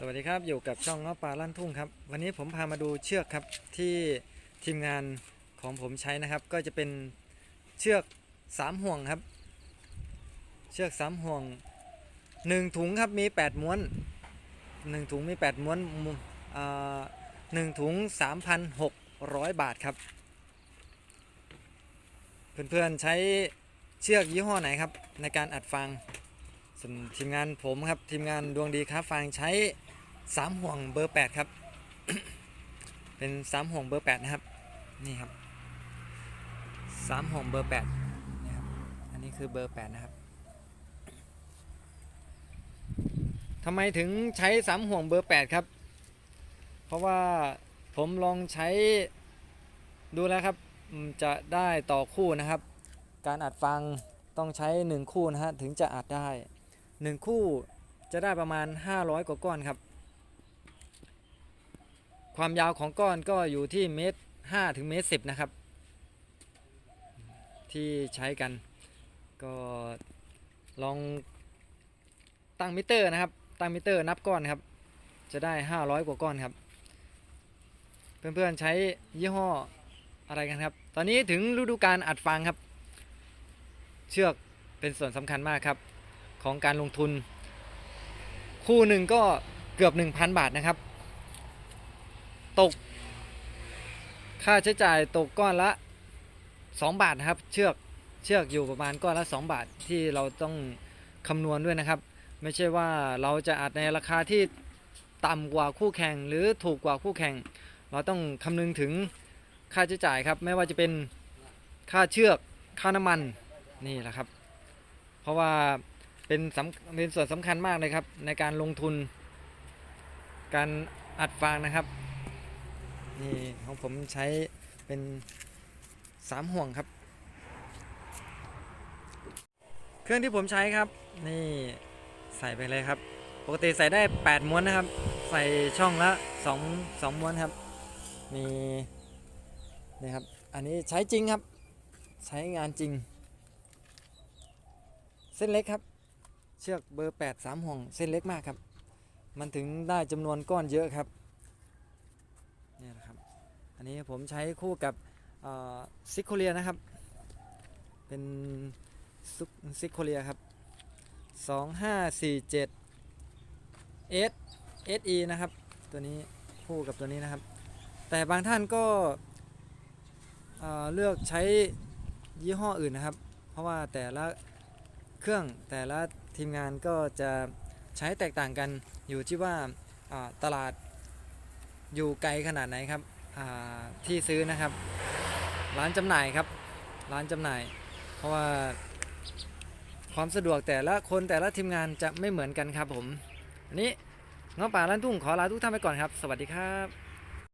สวัสดีครับอยู่กับช่องเงาะปลาลั่นทุ่งครับวันนี้ผมพามาดูเชือกครับที่ทีมงานของผมใช้นะครับ ก็จะเป็นเชือกสามห่วงครับ เชือกสามห่วงหนึ่งถุงครับมีแปดม้วนหนึ่งถุงมีแปดม้วนมุมอ่าหนึ่งถุงสามพันหกร้อยบาทครับ เพื่อนๆใช้เชือกยี่ห้อไหนครับในการอัดฟางส่วนทีมงานผมครับทีมงานดวงดีค้าฟางใช้ สามห่วงเบอร์แปดครับ เป็นสามห่วงเบอร์แปดนะครับ นี่ครับสามห่วงเบอร์แปดนี่ครับ อันนี้คือเบอร์แปดนะครับทำไมถึงใช้สามห่วงเบอร์แปดครับ เพราะว่าผมลองใช้ดูแล้วครับ จะได้ต่อคู่นะครับ การอัดฟังต้องใช้ 1 คู่นะฮะถึงจะอัดได้ 1 คู่จะได้ประมาณ 500 กว่าก้อนครับ ความยาวของก้อนก็อยู่ที่เมตร5ถึงเมตร10นะครับ ที่ใช้กัน ก็ลองตั้งมิเตอร์นะครับ ตั้งมิเตอร์นับก้อนครับ จะได้ 500 กว่าก้อนครับ เพื่อนๆใช้ยี่ห้ออะไรกันครับ ตอนนี้ถึงฤดูการอัดฟางครับ เชือกเป็นส่วนสำคัญมากครับ ของการลงทุน คู่หนึ่งก็เกือบ 1,000 บาทนะครับ ตก ค่าใช้จ่ายตกก้อนละ 2 บาทนะครับ เชือกเชือกอยู่ประมาณก้อนละ 2 บาทที่เราต้องคำนวณด้วยนะครับ ไม่ใช่ว่าเราจะอัดในราคาที่ต่ำกว่าคู่แข่งหรือถูกกว่าคู่แข่ง เราต้องคำนึงถึงค่าใช้จ่ายครับ ไม่ว่าจะเป็นค่าเชือกค่าน้ำมันนี่แหละครับ เพราะว่าเป็นสำเป็นส่วนสำคัญมากเลยครับ ในการลงทุน การอัดฟางนะครับ นี่ของผมใช้เป็นสามห่วงครับ เครื่องที่ผมใช้ครับ นี่ใส่ไปเลยครับ ปกติใส่ได้ 8 ม้วนนะครับ ใส่ช่องละ2 2ม้วนครับ มีนี่ครับ อันนี้ใช้จริงครับ ใช้งานจริง เส้นเล็กครับ เชือกเบอร์ 8 3ห่วงเส้นเล็กมากครับ มันถึงได้จำนวนก้อนเยอะครับ นี่นะครับ อันนี้ผมใช้คู่กับซิกโคเลียนะครับ เป็นซิกโคเลียครับ 2547 S SE นะครับ ตัวนี้คู่กับตัวนี้นะครับ แต่บางท่านก็เอ่อเลือกใช้ยี่ห้ออื่นนะครับ เพราะว่าแต่ละเครื่องแต่ละทีมงานก็จะใช้แตกต่างกันอยู่ที่ว่าอ่าตลาด อยู่ไกลขนาดไหนครับที่ซื้อนะครับ ร้านจำหน่ายครับ ร้านจำหน่าย เพราะว่าความสะดวกแต่ละคนแต่ละทีมงานจะไม่เหมือนกันครับผมอันนี้เงาป่าร้านทุ่งขอลาทุกท่านไปก่อนครับ สวัสดีครับ